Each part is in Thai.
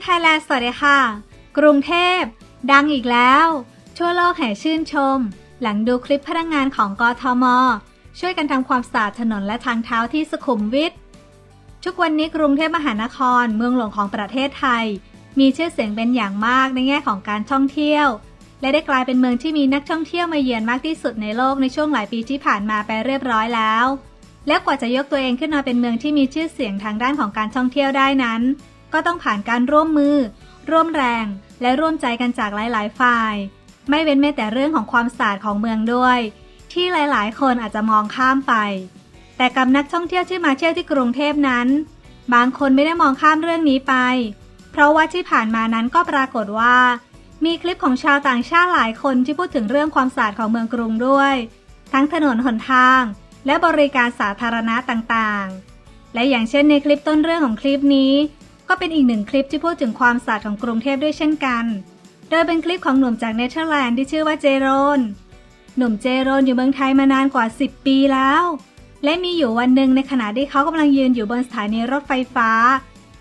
ไทยแลนด์สวัสดีค่ะ กรุงเทพ ดังอีกแล้ว ทั่วโลกแห่ชื่นชม หลังดูคลิปพนักงานของกทม ช่วยกันทำความสะอาดถนนและทางเท้าที่สุขุมวิททุกวันนี้กรุงเทพมหานครเมืองหลวงของประเทศไทย มีชื่อเสียงเป็นอย่างมากในแง่ของการท่องเที่ยว และได้กลายเป็นเมืองที่มีนักท่องเที่ยวมาเยือนมากที่สุดในโลกในช่วงหลายปีที่ผ่านมาไปเรียบร้อยแล้ว และกว่าจะยกตัวเองขึ้นมาเป็นเมืองที่มีชื่อเสียงทางด้านของการท่องเที่ยวได้นั้น ก็ต้องผ่านการร่วมมือ ร่วมแรง และร่วมใจกันจากหลาย ๆ ฝ่าย ไม่เว้นแม้แต่เรื่องของความสะอาดของเมืองด้วย ที่หลาย ๆ คนอาจจะมองข้ามไป แต่กับนักท่องเที่ยวที่มาเที่ยวที่กรุงเทพนั้น บางคนไม่ได้มองข้ามเรื่องนี้ไป เพราะว่าที่ผ่านมานั้นก็ปรากฏว่า มีคลิปของชาวต่างชาติหลายคนที่พูดถึงเรื่องความสะอาดของเมืองกรุงด้วย ทั้งถนนหนทาง และบริการสาธารณะต่าง ๆ และอย่างเช่นในคลิปต้นเรื่องของคลิปนี้ ก็เป็นอีกหนึ่งคลิปที่พูดถึงความสะอาดของกรุงเทพด้วยเช่นกัน โดยเป็นคลิปของหนุ่มจากเนเธอร์แลนด์ที่ชื่อว่าเจโรน หนุ่มเจโรนอยู่เมืองไทยมานานกว่า 10 ปีแล้ว และมีอยู่วันหนึ่งในขณะที่เขากำลังยืนอยู่บนสถานีรถไฟฟ้า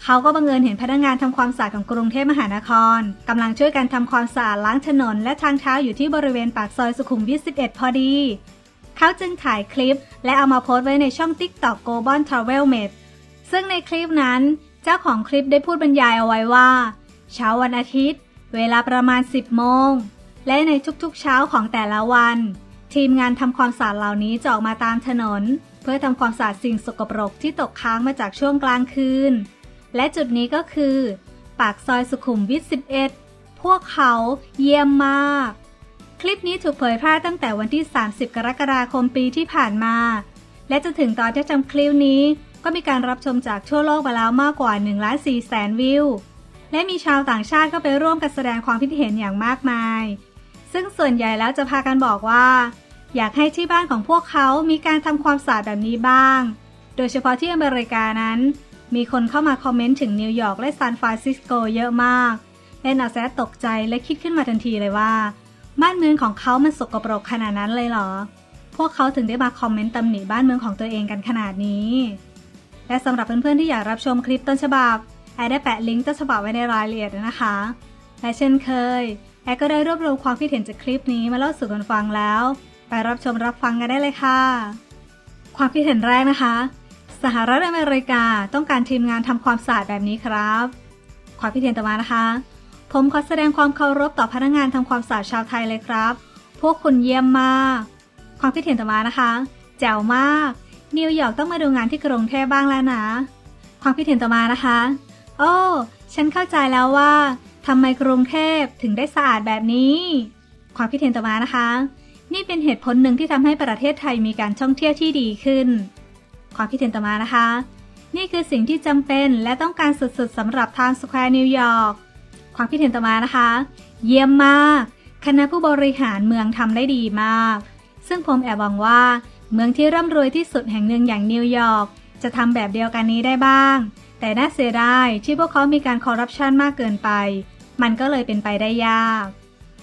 เขาก็บังเอิญเห็นพนักงานทำความสะอาดของกรุงเทพมหานครกำลังช่วยกันทำความสะอาดล้างถนนและทางเท้าอยู่ที่บริเวณปากซอยสุขุมวิท 11 พอดี เขาจึงถ่ายคลิปและเอามาโพสต์ไว้ในช่อง TikTok g o b o n Travel m a d ซึ่งในคลิปนั้น เจ้าของคลิปได้พูดบรรยายเอาไว้ว่า เช้าวันอาทิตย์ เวลาประมาณ 10 โมง และในทุกๆเช้าของแต่ละวัน ทีมงานทำความสะอาดเหล่านี้จะออกมาตามถนน เพื่อทำความสะอาดสิ่งสกปรกที่ตกค้างมาจากช่วงกลางคืน และจุดนี้ก็คือ ปากซอยสุขุมวิท 11 พวกเขาเยี่ยมมาก คลิปนี้ถูกเผยแพร่ตั้งแต่วันที่ 30 กรกฎาคมปีที่ผ่านมา และจนถึงตอนที่จำคลิปนี้ ก็มีการรับชมจากทั่วโลกมาแล้วมากกว่า1ล้าน4แสนวิว และมีชาวต่างชาติก็ไปร่วมกันแสดงความคิดเห็นอย่างมากมาย ซึ่งส่วนใหญ่แล้วจะพากันบอกว่า อยากให้ที่บ้านของพวกเขามีการทำความสะอาดแบบนี้บ้าง โดยเฉพาะที่อเมริกานั้น มีคนเข้ามาคอมเมนต์ถึงนิวยอร์กและซานฟรานซิสโกเยอะมากและนาแซตกใจและคิดขึ้นมาทันทีเลยว่า บ้านเมืองของเขามันสกปรกขนาดนั้นเลยเหรอ พวกเขาถึงได้มาคอมเมนต์ตำหนิบ้านเมืองของตัวเองกันขนาดนี้ และสำหรับเพื่อนๆที่อยากรับชมคลิปต้นฉบับแอดได้แปะลิงก์ต้นฉบับไว้ในรายละเอียดนะคะ และเช่นเคยแอดก็ได้รวบรวมความคิดเห็นจากคลิปนี้มาเล่าสู่กันฟังแล้ว ไปรับชมรับฟังกันได้เลยค่ะ ความคิดเห็นแรกนะคะ สหรัฐอเมริกาต้องการทีมงานทำความสะอาดแบบนี้ครับ ความคิดเห็นต่อมานะคะ ผมขอแสดงความเคารพต่อพนักงานทำความสะอาดชาวไทยเลยครับ พวกคุณเยี่ยมมาก ความคิดเห็นต่อมานะคะ แจ๋วมาก นิวยอร์กต้องมาดูงานที่กรุงเทพบ้างแล้วนะ ความคิดเห็นต่อมานะคะ โอ้ ฉันเข้าใจแล้วว่าทำไมกรุงเทพถึงได้สะอาดแบบนี้ ความคิดเห็นต่อมานะคะ นี่เป็นเหตุผลหนึ่งที่ทำให้ประเทศไทยมีการท่องเที่ยวที่ดีขึ้น ความคิดเห็นต่อมานะคะ นี่คือสิ่งที่จำเป็นและต้องการสุดๆสำหรับทางสแควร์นิวยอร์กความคิดเห็นต่อมานะคะ เยี่ยมมาก คณะผู้บริหารเมืองทำได้ดีมาก ซึ่งผมแอบหวังว่า เมืองที่ร่ำรวยที่สุดแห่งหนึ่งอย่างนิวยอร์กจะทำแบบเดียวกันนี้ได้บ้าง แต่น่าเสียดายที่พวกเขามีการคอร์รัปชันมากเกินไป มันก็เลยเป็นไปได้ยาก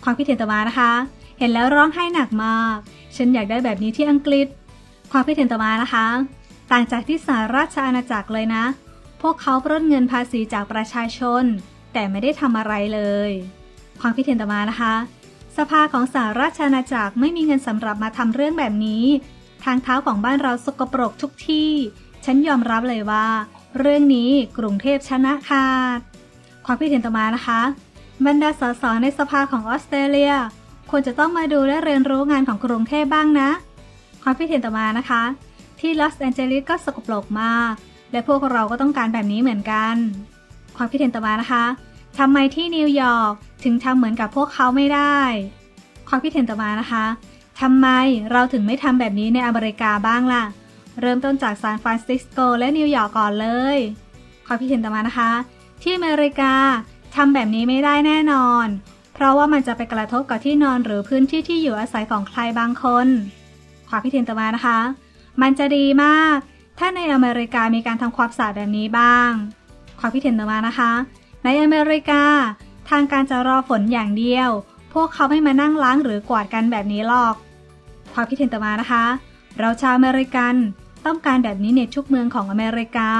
ความคิดเห็นต่อมานะคะ เห็นแล้วร้องไห้หนักมาก ฉันอยากได้แบบนี้ที่อังกฤษ ความคิดเห็นต่อมานะคะ ต่างจากที่สหราชอาณาจักรเลยนะ พวกเขาปล้นเงินภาษีจากประชาชน แต่ไม่ได้ทำอะไรเลย ความคิดเห็นต่อมานะคะ สภาของสหราชอาณาจักรไม่มีเงินสำหรับมาทำเรื่องแบบนี้ ทางเท้าของบ้านเราสกปรกทุกที่ ฉันยอมรับเลยว่า เรื่องนี้กรุงเทพชนะขาดความคิดเห็นต่อมานะคะ บรรดาสสในสภาของออสเตรเลีย ควรจะต้องมาดูและเรียนรู้งานของกรุงเทพบ้างนะ ความคิดเห็นต่อมานะคะ ที่ลอสแอนเจลิสก็สกปรกมาก และพวกเราก็ต้องการแบบนี้เหมือนกัน ความคิดเห็นต่อมานะคะทำไมที่นิวยอร์กถึงทำเหมือนกับพวกเขาไม่ได้ ความคิดเห็นต่อมานะคะ ทำไมเราถึงไม่ทำแบบนี้ในอเมริกาบ้างล่ะ เริ่มต้นจากซานฟรานซิสโกและนิวยอร์กก่อนเลย ความคิดเห็นต่อมานะคะ ที่อเมริกาทำแบบนี้ไม่ได้แน่นอน เพราะว่ามันจะไปกระทบกับที่นอนหรือพื้นที่ที่อยู่อาศัยของใครบางคน ความคิดเห็นต่อมานะคะ มันจะดีมาก ถ้าในอเมริกามีการทำความสะอาดแบบนี้บ้าง ความคิดเห็นต่อมานะคะ ในอเมริกา ทางการจะรอฝนอย่างเดียว พวกเขาไม่มานั่งล้างหรือกวาดกันแบบนี้หรอก ความคิดเห็นต่อมานะคะ เราชาวอเมริกันต้องการแบบนี้ในทุกเมืองของอเมริกา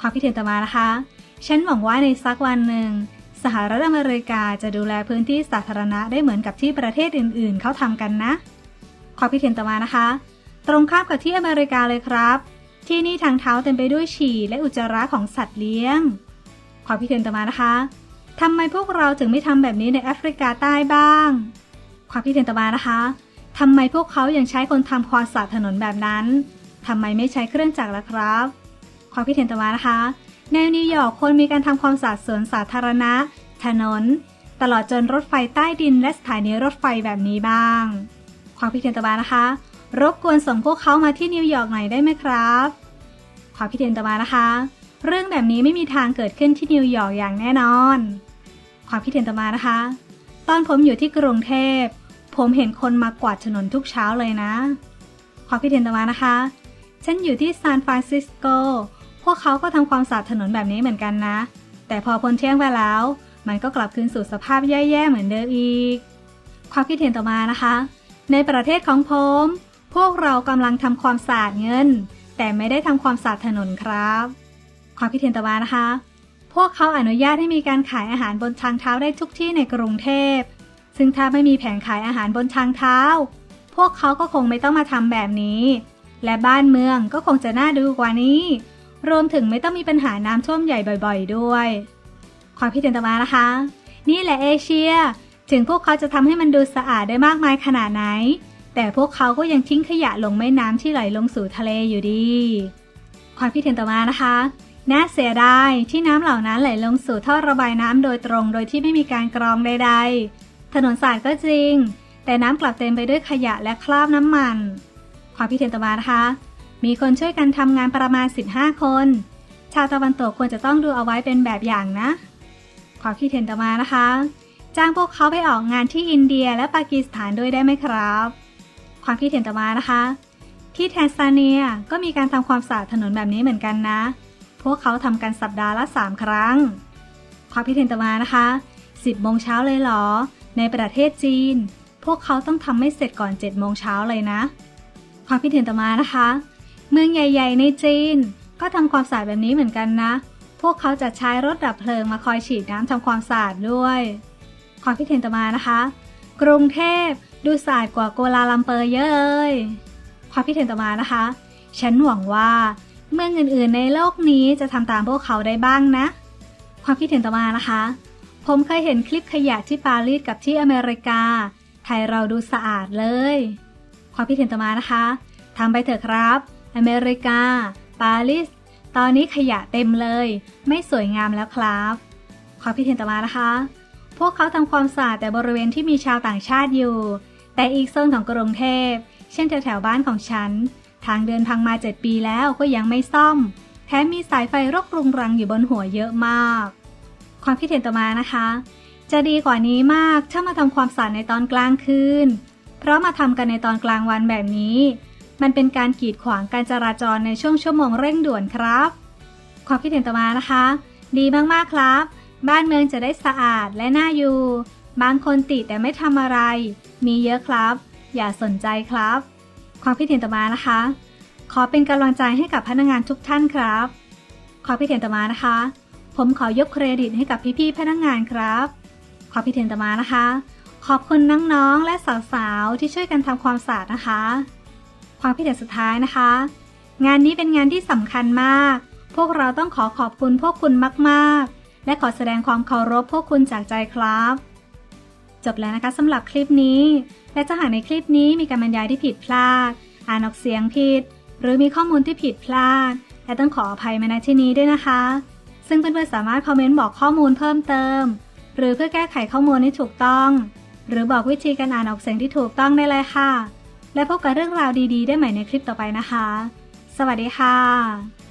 ความคิดเห็นต่อมานะคะ ฉันหวังว่าในสักวันหนึ่ง สหรัฐอเมริกาจะดูแลพื้นที่สาธารณะได้เหมือนกับที่ประเทศอื่น ๆ เขาทำกันนะ ความคิดเห็นต่อมานะคะ ตรงข้ามกับที่อเมริกาเลยครับ ที่นี่ทางเท้าเต็มไปด้วยฉี่และอุจจาระของสัตว์เลี้ยง ความคิดเห็นต่อมานะคะทำไมพวกเราถึงไม่ทำแบบนี้ในแอฟริกาใต้บ้าง ความคิดเห็นต่อมานะคะ ทำไมพวกเขายังใช้คนทำความสะอาดถนนแบบนั้น ทำไมไม่ใช้เครื่องจักรล่ะครับ ความคิดเห็นต่อมานะคะ ในนิวยอร์กคนมีการทำความสะอาดสวนสาธารณะ ถนน ตลอดจนรถไฟใต้ดินและสถานีรถไฟแบบนี้บ้าง ความคิดเห็นต่อมานะคะ รบกวนส่งพวกเขามาที่นิวยอร์กหน่อยได้ไหมครับ ความคิดเห็นต่อมานะคะ เรื่องแบบนี้ไม่มีทางเกิดขึ้นที่นิวยอร์กอย่างแน่นอน ความคิดเห็นต่อมานะคะ ตอนผมอยู่ที่กรุงเทพ ผมเห็นคนมากวาดถนนทุกเช้าเลยนะ ความคิดเห็นต่อมานะคะ ฉันอยู่ที่ซานฟรานซิสโก พวกเขาก็ทำความสะอาดถนนแบบนี้เหมือนกันนะ แต่พอพ้นเที่ยงไปแล้ว มันก็กลับคืนสู่สภาพแย่ๆเหมือนเดิมอีก ความคิดเห็นต่อมานะคะ ในประเทศของผม พวกเรากำลังทำความสะอาดเงิน แต่ไม่ได้ทำความสะอาดถนนครับ ความคิดเห็นต่อมานะคะ พวกเขาอนุญาตให้มีการขายอาหารบนทางเท้าได้ทุกที่ในกรุงเทพ ซึ่งถ้าไม่มีแผงขายอาหารบนทางเท้า พวกเขาก็คงไม่ต้องมาทำแบบนี้ และบ้านเมืองก็คงจะน่าดูกว่านี้ รวมถึงไม่ต้องมีปัญหาน้ำท่วมใหญ่บ่อย ๆ ด้วย ความคิดเห็นต่อมานะคะ นี่แหละเอเชีย ถึงพวกเขาจะทำให้มันดูสะอาดได้มากมายขนาดไหน แต่พวกเขาก็ยังทิ้งขยะลงแม่น้ำที่ไหลลงสู่ทะเลอยู่ดี ความคิดเห็นต่อมานะคะน่าเสียดายที่น้ำเหล่านั้นไหลลงสู่ท่อระบายน้ำโดยตรง โดยที่ไม่มีการกรองใดๆ ถนนสาดก็จริง แต่น้ำกลับเต็มไปด้วยขยะและคราบน้ำมัน ความคิดเห็นต่อมานะคะ มีคนช่วยกันทำงานประมาณ 15 คน ชาวตะวันตกควรจะต้องดูเอาไว้เป็นแบบอย่างนะ ความคิดเห็นต่อมานะคะ จ้างพวกเขาไปออกงานที่อินเดียและปากีสถานด้วยได้ไหมครับ ความคิดเห็นต่อมานะคะ ที่แทนซาเนียก็มีการทำความสะอาดถนนแบบนี้เหมือนกันนะ พวกเขาทำกันสัปดาห์ละ 3 ครั้ง ความคิดเห็นต่อมานะคะ 10โมงเช้าเลยเหรอ ในประเทศจีน พวกเขาต้องทำไม่เสร็จก่อน7โมงเช้าเลยนะ ความคิดเห็นต่อมานะคะ เมืองใหญ่ ๆ ในจีน ก็ทำความสะอาดแบบนี้เหมือนกันนะ พวกเขาจะใช้รถดับเพลิงมาคอยฉีดน้ำทำความสะอาดด้วย ความคิดเห็นต่อมานะคะ กรุงเทพดูสะอาดกว่าโกลาลัมเปอร์เยอะเลยความคิดเห็นต่อมานะคะ ฉันหวังว่าเมืองอื่นๆในโลกนี้จะทำตามพวกเขาได้บ้างนะ ความคิดเห็นต่อมานะคะ ผมเคยเห็นคลิปขยะที่ปารีสกับที่อเมริกา ไทยเราดูสะอาดเลย ความคิดเห็นต่อมานะคะทำไปเถอะครับ อเมริกา ปารีส ตอนนี้ขยะเต็มเลย ไม่สวยงามแล้วครับ ความคิดเห็นต่อมานะคะ พวกเขาทำความสะอาดแต่บริเวณที่มีชาวต่างชาติอยู่ แต่อีกโซนของกรุงเทพ เช่นแถวๆบ้านของฉัน ทางเดินพังมาเจ็ดปีแล้วก็ยังไม่ซ่อม แถมมีสายไฟรกรุงรังอยู่บนหัวเยอะมาก ความคิดเห็นต่อมานะคะ จะดีกว่านี้มากถ้ามาทำความสะอาดในตอนกลางคืน เพราะมาทำกันในตอนกลางวันแบบนี้ มันเป็นการกีดขวางการจราจรในช่วงชั่วโมงเร่งด่วนครับ ความคิดเห็นต่อมานะคะ ดีมากๆครับ บ้านเมืองจะได้สะอาดและน่าอยู่ บางคนติแต่ไม่ทำอะไร มีเยอะครับ อย่าสนใจครับ ความคิดเห็นต่อมานะคะ ขอเป็นกำลังใจให้กับพนักงานทุกท่านครับ ความคิดเห็นต่อมานะคะ ผมขอยกเครดิตให้กับพี่ๆพนักงานครับความคิเห็นตมานะคะ ขอบคุณน้องๆและสาวๆที่ช่วยกันทำความสะอาดนะคะ ความคิเห็นสุดท้ายนะคะ งานนี้เป็นงานที่สำคัญมาก พวกเราต้องขอขอบคุณพวกคุณมากๆ และขอแสดงความเคารพพวกคุณจากใจครับ จบแล้วนะคะสำหรับคลิปนี้ และถ้าหากในคลิปนี้มีการบรรยายที่ผิดพลาด อ่านออกเสียงผิด หรือมีข้อมูลที่ผิดพลาด และต้องขออภัยมาณที่นี้ด้วยนะคะ ซึ่งเพื่อนๆสามารถคอมเมนต์บอกข้อมูลเพิ่มเติม หรือเพื่อแก้ไขข้อมูลที่ถูกต้อง หรือบอกวิธีการอ่านออกเสียงที่ถูกต้องได้เลยค่ะ และพบกับเรื่องราวดีๆ ได้ใหม่ในคลิปต่อไปนะคะ สวัสดีค่ะ